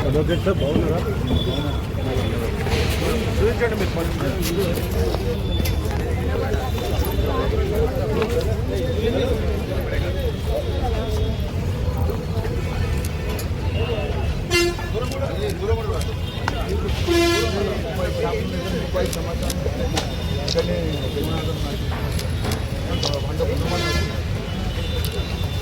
Advocate sir బాగున్నారా? చూపించండి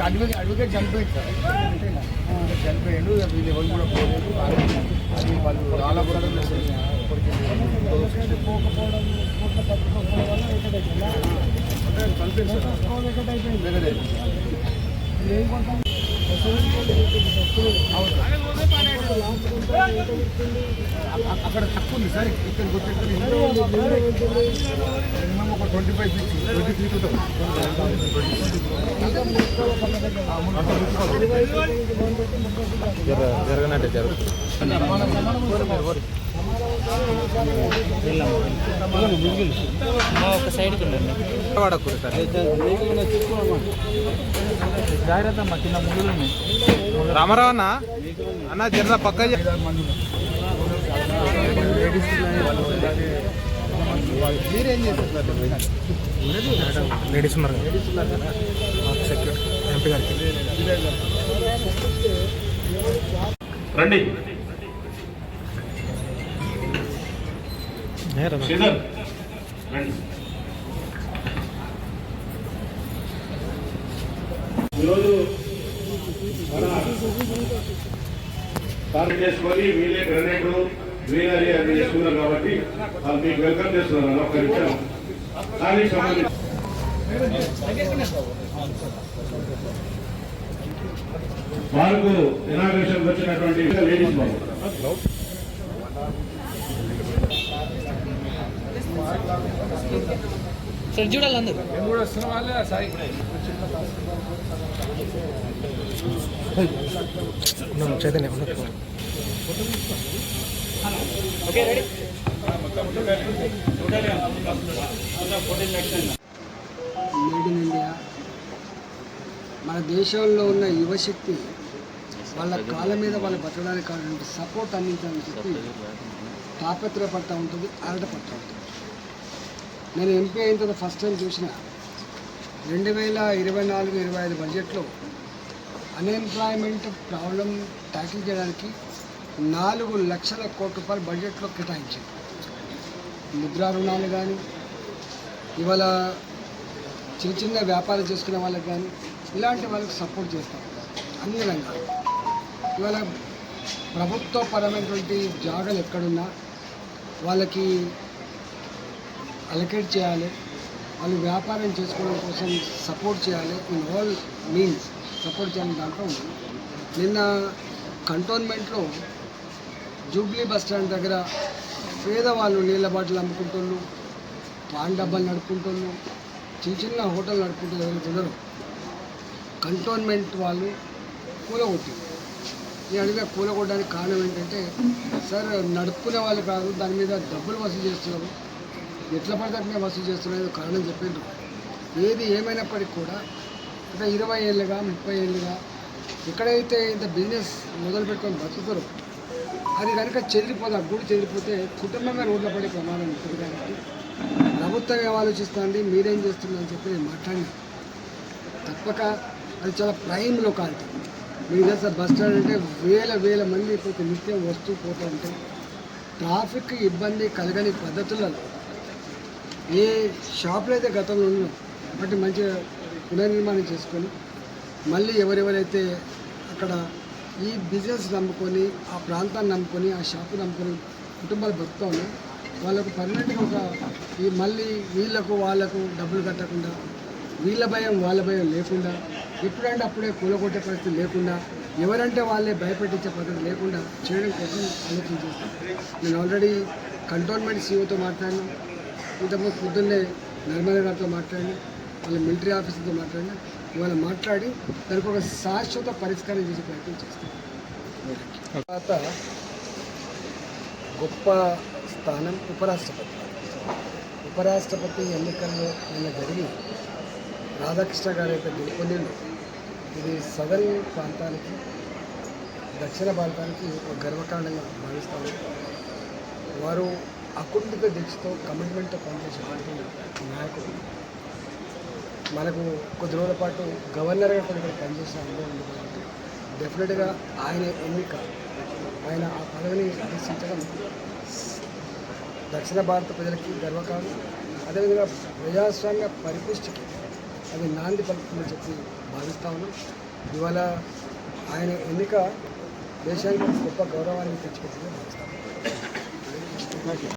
advocate advocate చనిపోయింది సార్ చనిపోయాడు వీళ్ళు ఎవరు కూడా పోలేదు అది వాళ్ళు చాలా కూడా పోకపోవడం అక్కడ తక్కువ ఉంది సార్. ఇక్కడ మినిమం ఒక twenty five feet twenty feet ఉంటుంది. జరగనంటే జరుగుతుంది ఒక సైడ్కి ఉండండి వాడకూడదు సార్ జాగ్రత్త అమ్మా కింద ఉన్నాయి రామారావు అన్న అన్న జర పక్క మీరేం చేస్తారు లేడీస్ ఉన్నారు సెక్యూరిటీ. ఎంపీ గారికి. రండి. ఈరోజు టార్గెట్ చేసుకొని వీళ్ళే గ్రనేడ్ గ్రీనరీ అది చేసుకున్నారు కాబట్టి వాళ్ళు మీకు వెల్కమ్ చేస్తున్నారు అన్న ఒక్క నిమిషం. దానికి సంబంధించి వారికి ఇనాగ్రేషన్ వచ్చినటువంటి లేడీస్ బాబు. సార్ చూడాలి అందరు. Chaitanya okay ready made in India మన దేశంలో ఉన్న యువశక్తి వాళ్ళ కాళ్ళ మీద వాళ్ళు బతకడానికి కావాలంటే సపోర్ట్ అందించాలని చెప్పి తాపత్రయపడతా ఉంటుంది ఆరాటపడతా ఉంటుంది. నేను ఎంపీ అయిన తర్వాత ఫస్ట్ టైం చూసిన రెండు వేల ఇరవై నాలుగు ఇరవై ఐదు బడ్జెట్లో అన్ఎంప్లాయ్మెంట్ ప్రాబ్లం ట్యాకిల్ చేయడానికి నాలుగు లక్షల కోట్ల రూపాయలు బడ్జెట్లో కేటాయించింది. ముద్రా రుణాలు కానీ ఇవాళ చిన్న చిన్న వ్యాపారం చేసుకునే వాళ్ళకి కానీ ఇలాంటి వాళ్ళకి సపోర్ట్ చేస్తాం. అన్ని రంగాలు. ఇవాళ ప్రభుత్వ పరమైనటువంటి జాగాలు ఎక్కడున్నా వాళ్ళకి అలకేట్ చేయాలి. వాళ్ళు వ్యాపారం చేసుకోవడం కోసం సపోర్ట్ చేయాలి ఇన్ ఆల్ మీన్స్ సపోర్ట్ చేయాలని దాంట్లో ఉంది. నిన్న కంటోన్మెంట్లో జూబ్లీ బస్ స్టాండ్ దగ్గర పేదవాళ్ళు నీళ్ళ బాటిల్ అమ్ముకుంటున్నారు పాన్ డబ్బాలు నడుపుకుంటున్నారు చిన్న చిన్న హోటల్ నడుపుకుంటూ ఎవరైతే కంటోన్మెంట్ వాళ్ళు కూలగొట్టింది నేను అడిగిన కూలగొట్టడానికి కారణం ఏంటంటే సార్ నడుపుకునే వాళ్ళు కాదు దాని మీద డబ్బులు వసూలు చేస్తున్నారు. ఎట్లా పడితే వసూలు చేస్తున్నారు కారణం చెప్పిండ్రు ఏది ఏమైనప్పటికీ కూడా అంటే ఇరవై ఏళ్ళుగా ముప్పై ఏళ్ళుగా ఎక్కడైతే ఇంత బిజినెస్ మొదలు పెట్టుకొని బతుకుతారో అది కనుక చెల్లిపోతే గూడు గుడి కుటుంబమే రోడ్ల పడే ప్రమాదం ఉంటుంది కాబట్టి ప్రభుత్వం ఏం ఆలోచిస్తుంది మీరేం చేస్తుందని చెప్పి నేను మాట్లాడినా. తప్పక అది చాలా ప్రైమ్ లొకాలిటీ. మీకు తెలుసా బస్ స్టాండ్ అంటే వేల వేల మంది ఇప్పుడు నిత్యం వస్తూ పోతూ ఉంటే ట్రాఫిక్ ఇబ్బంది కలగని పద్ధతులలో ఏ షాపులు అయితే గతంలో ఉన్నాయో వాటి మంచిగా పునర్నిర్మాణం చేసుకొని మళ్ళీ ఎవరెవరైతే అక్కడ ఈ బిజినెస్ నమ్ముకొని ఆ ప్రాంతాన్ని నమ్ముకొని ఆ షాపు నమ్ముకొని కుటుంబాలు బతుకుతా ఉన్నాయి వాళ్ళకు పర్మనెంట్గా ఒక ఈ మళ్ళీ వీళ్ళకు వాళ్ళకు డబ్బులు కట్టకుండా వీళ్ళ భయం వాళ్ళ భయం లేకుండా ఎప్పుడంటే అప్పుడే కూలగొట్టే పరిస్థితి లేకుండా ఎవరంటే వాళ్ళే భయపెట్టించే పద్ధతి లేకుండా చేయడం కోసం ఆలోచన చేస్తాం. నేను ఆల్రెడీ కంటోన్మెంట్ సీఓతో మాట్లాడినా ఇంతకుముందు పొద్దున్నే నర్మదా గారితో మాట్లాడినా వాళ్ళ మిలిటరీ ఆఫీసర్తో మాట్లాడినా ఇవాళ మాట్లాడి దానికి ఒక శాశ్వత పరిష్కారం చేసే ప్రయత్నం చేస్తాం. తర్వాత గొప్ప స్థానం ఉపరాష్ట్రపతి. ఉపరాష్ట్రపతి ఎన్నికల్లో నిన్న జరిగి రాధాకృష్ణ గారి యొక్క గెలుపొందిండు. ఇది సదరన్ ప్రాంతానికి దక్షిణ భారతానికి ఒక గర్వకారణంగా భావిస్తాము. వారు అకుంఠిత దీక్షతో కమిట్మెంట్తో పనిచేసేటువంటి నాయకుడు. మనకు కొద్ది రోజుల పాటు గవర్నర్గా కూడా ఇక్కడ పనిచేసే అనుభవం ఉంది కాబట్టి డెఫినెట్గా ఆయన ఎన్నిక ఆయన ఆ పదవిని అధిష్టించడం దక్షిణ భారత ప్రజలకి గర్వకారణం. అదేవిధంగా ప్రజాస్వామ్య పరిపుష్టికి అది నాంది పలుకుతుందని చెప్పి భావిస్తా ఉన్నాం. ఇవాళ ఆయన ఎన్నిక దేశానికి గొప్ప గౌరవాన్ని తెచ్చిపెట్టిందని భావిస్తాం